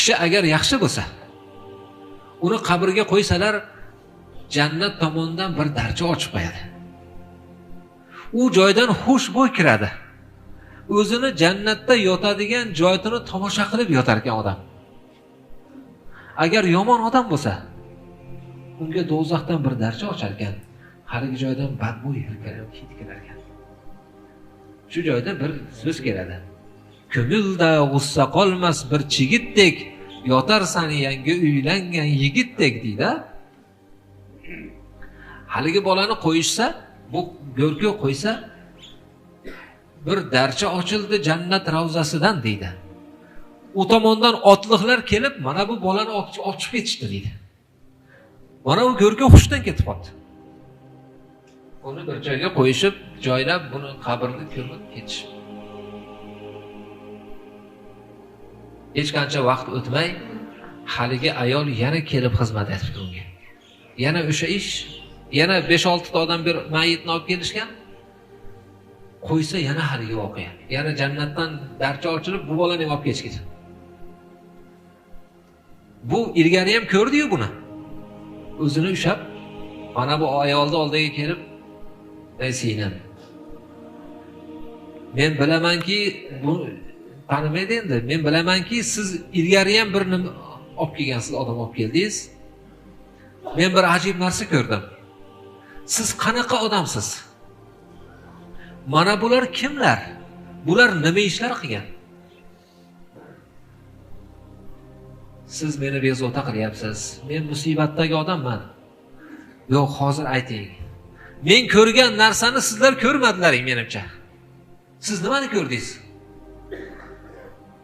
kishi agar yaxshi bo'lsa uni qabrga qo'ysalar jannat tomondan bir darcha ochib qo'yadi. U joydan xushbo'y kiradi. O'zini jannatda yotadigan joyini tomosha qilib yotar ekan odam. Agar yomon odam bo'lsa unga do'zaxdan bir darcha ochar ekan haligi joydan badbo'y hid kelar ekan shu joyda bir so'z keladi. Ko'ngilda g'ussa qolmas bir chigitdek yotarsan yangi uylangan yigitdek deydi haligi bolani qo'yishsa bu go'rga qo'ysa bir darcha ochildi jannat ravzasidan deydi u tomondan otliqlar kelib mana bu bolani ochib ketishdi deydi mana u go'rga hushdan ketib qoldi. Uni bir joyga qo'yishib joylab buni qabrni ko'mib ketishibdi hech qancha vaqt o'tmay haligi ayol yana kelib xizmat aytibdi unga. Yana o'sha ish yana besh oltita odam bir mayitni olib kelishgan qo'ysa yana haligi voqea. Yana jannatdan darcha ochilib bu bolani olib ketishgan bu ilgari ham ko'rdiyu buni. O'zini ushlab mana bu ayolni oldiga kelib ey singlim men bilamanki bu tanimaydi endi men bilamanki siz ilgari ham bir nima olib kelgansiz odam olib keldingiz. Men bir ajib narsa ko'rdim. Siz qanaqa odamsiz? Mana bular kimlar? Bular nima ishlar qilgan? Siz meni bezovta qilyapsiz. Men musibatdagi odamman. Yo'q hozir ayting. Men ko'rgan narsani sizlar ko'rmadilaring menimcha. Siz nimani ko'rdingiz?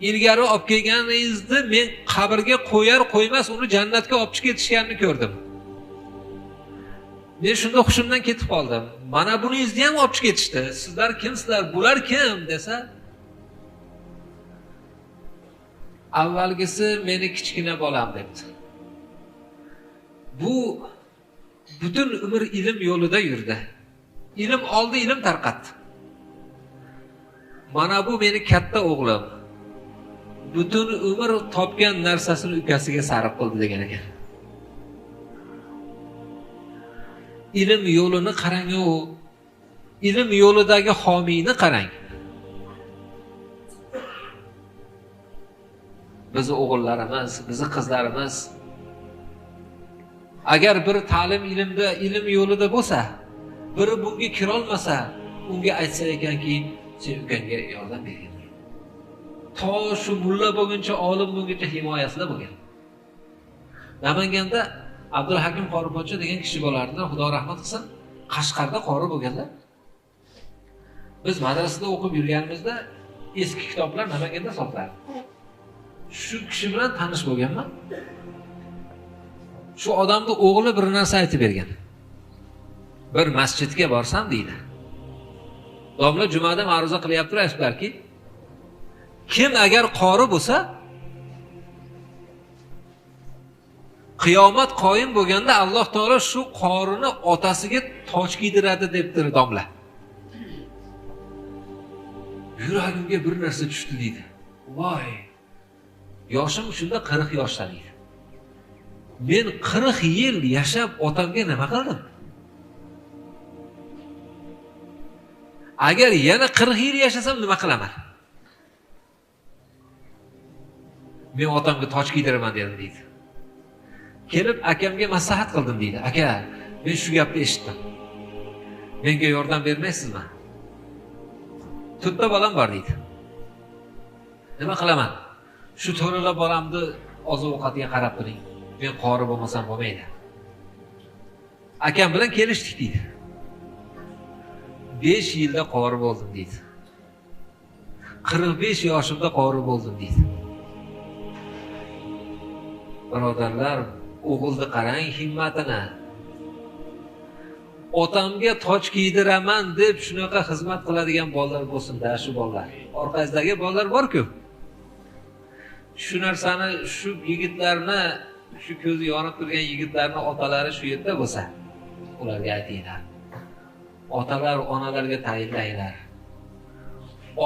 Ilgari olib kelganingizni men qabrga qo'yar qo'ymas uni jannatga olib chiqib ketishganini ko'rdim. Men shunda hushimdan ketib qoldim. Mana buningizni ham olib chiqib ketishdi. Sizlar kimsizlar? Bular kim? desa avvalgisi meni kichkina bolam debdi. Bu butun umr ilm yo'lida yurdi. Ilm oldi ilm tarqatdi. Mana bu meni katta o'g'lim. Butun umr topgan narsasini ukasiga sarf qildi degan ekan. Ilm yo'lini qarangu. Ilm yo'lidagi homiyni qarang. Bizni o'g'illarimiz bizni qizlarimiz. Agar bir ta'lim ilmda ilm yo'lida bo'lsa biri bunga kirolmasa unga aytsa ekanki sen ukangga yordam bergin. To shu mulla bo'lguncha olim bo'lguncha himoyasida bo'lgan. Namanganda abdulhakim qoripocha degan kishi bo'lardi xudo rahmat qilsin. Qashqarda qori bo'lganlar. Biz madrasada o'qib yurganimizda eski kitoblar namanganda sotilardi shu kishi bilan tanish bo'lganman. Shu odamni o'g'li bir narsa aytib bergan. Bir masjidga borsam deydi. Domla jumada ma'ruza qilyaptilar aytibdilarki kim agar qori bo'lsa qiyomat qoyim bo'lganda alloh taolo shu qorini otasiga toj kiydiradi debdi domla. Yuragimga bir narsa tushdi deydi. Voy yoshim shunda qirq yoshda deydi men qirq yil yashab otamga nima qildim? Agar yana qirq yil yashasam nima qilaman? Men otamga toj kiydiraman dedim deydi. Kelib akamga maslahat qildim deydi. Aka men shu gapni eshitdim. Menga yordam bermaysizmi? To'rtta bolam bor deydi. Nima qilaman? Shu to'rala bolamni oziq ovqatiga qarab turing. Men qori bo'lmasam bo'lmaydi. Akam bilan kelishdik deydi. Besh yilda qori bo'ldim deydi. Qirq besh yoshimda qori bo'ldim deydi. Birodarlar o'g'ilni qarang himmatini. Otamga toj kiydiraman deb shunaqa xizmat qiladigan bolalar bo'lsinda shu bolalar. Orqangizdagi bolalar borku. Shu narsani shu yigitlarni shu ko'zi yonib turgan yigitlarni otalari shu yerda bo'lsa ularga aytinglar. Otalar onalarga tayinlanglar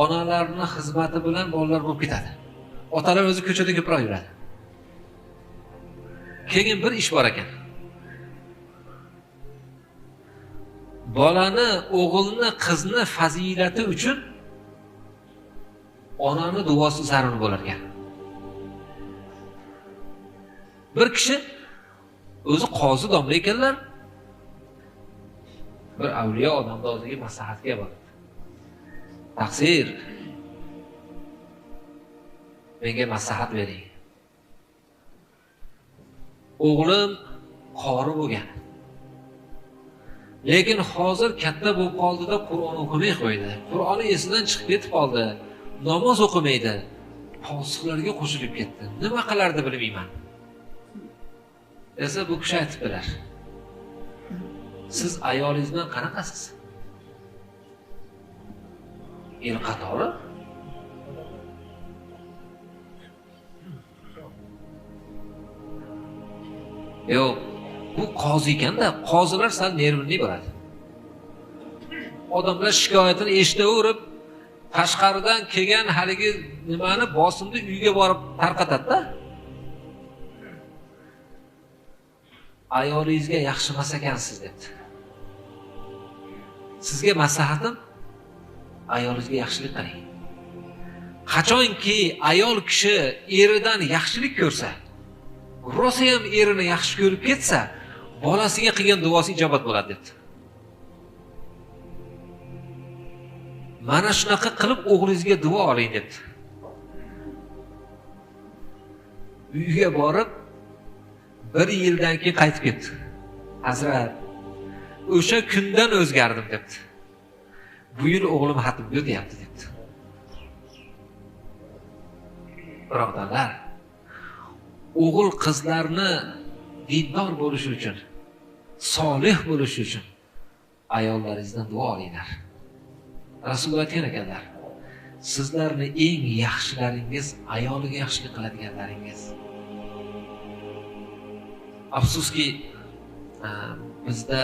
onalarni xizmati bilan bolalar bo'lib ketadi. Otalar o'zi ko'chada ko'proq yuradi. Keyin bir ish bor ekan. Bolani o'g'ilni qizni fazilati uchun onani duosi zarur bo'lar ekan. Bir kishi o'zi qozi domla ekanlar bir avliyo odamni o'ziga maslahatga boradi. Taqsir menga maslahat bering. O'g'lim qori bo'lgan. Lekin hozir katta bo'lib qoldida qur'on o'qimay qo'ydi. Qur'oni esidan chiqib ketib qoldi. Namoz o'qimaydi. Posiqlarga qo'shilib ketdi. Nima qilardi bilmayman. Desa bu kishi aytibdilar siz ayolingiz bilan qanaqasiz? El qatori yo'q bu qozi ekanda qozilar sal nervli bo'ladi. Odamlar shikoyatini eshitaverib tashqaridan kelgan haligi nimani bosimni uyga borib tarqatadida. Ayolingizga yaxshi emas ekansiz debdi. Sizga maslahatim ayolingizga yaxshilik qiling qachonki ayol kishi eridan yaxshilik ko'rsa rosa ham erini yaxshi ko'rib ketsa bolasiga qilgan duosi ijobat bo'ladi debdi. Mana shunaqa qilib o'g'lingizga duo oling debdi. Uyga borib bir yildan keyin qaytib ketdi. Hazrat o'sha kundan o'zgardim debdi. Bu yil o'g'lim xatmga o'tyapti debdi. Birodarlar o'g'il qizlarni dindor bo'lishi uchun solih bo'lishi uchun ayollaringizdan duo olinglar. Rasululloh aytgan ekanlar sizlarni eng yaxshilaringiz ayoliga yaxshilik qiladiganlaringiz. Afsuski e, bizda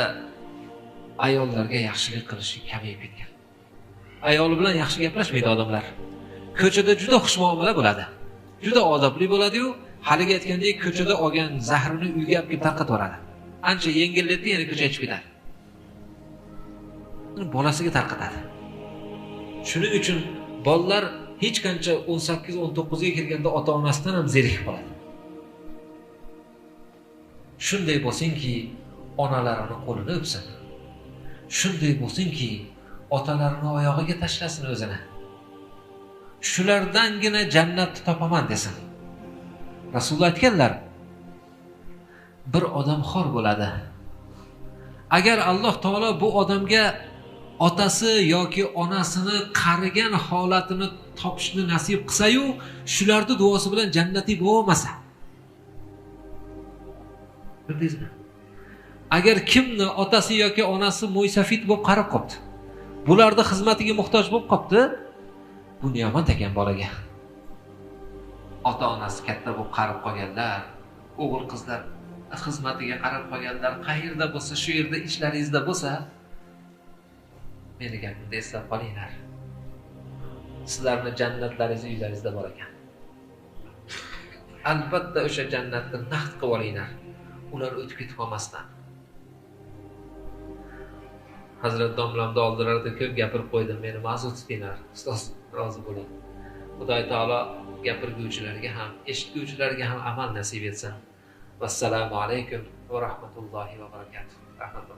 ayollarga yaxshilik qilishi kamayib ketgan. Ayoli bilan yaxshi gaplashmaydi odamlar. Ko'chada juda xushmuomala bo'ladi juda odobli bo'ladiyu haligi aytgandek ko'chada olgan zahrini uyga olib kelib tarqatib yuboradi. Ancha yengillatdi yana ko'chaga chiqib ketadi. Bolasiga tarqatadi. Shuning uchun bolalar hech qancha o'n sakkiz o'n to'qqizga kirganda ota onasidan ham zerikib qoladi. Shunday bo'lsinki onalarini qo'lini o'psin. Shunday bo'lsinki otalarini oyog'iga tashlasin o'zini. Shulardangina jannatni topaman desin. Rasululloh aytganlar bir odam xor bo'ladi. Agar alloh taolo bu odamga otasi yoki onasini qarigan holatini topishni nasib qilsayu shularni duosi bilan jannatiy bo'lmasa. Bildingizmi? Agar kimni otasi yoki onasi mo'ysafid bo'lib qarab qolibdi bularni xizmatiga muhtoj bo'lib qolibdi bu ne'mat ekan bolaga. Ota onasi katta bo'lib qarab qolganlar o'g'il qizlar xizmatiga qarab qolganlar qayerda bo'lsa shu yerda ishlaringizda bo'lsa meni gapimni eslab qolinglar. Sizlarni jannatlaringiz uylaringizda bor ekan. Albatta o'sha jannatni naqd qilib olinglar. Ular o'tib ketib qolmasdan. Hazrat domlamni oldilarida ko'p gapirib qo'ydim. Meni ma'zur tutinglar ustoz rozi bo'ling. Xudoy taolo gapirguvchilarga ham eshitguvchilarga ham amal nasib etsin. Vassalomu alaykum va rahmatullohi va barakatuh. Rahmat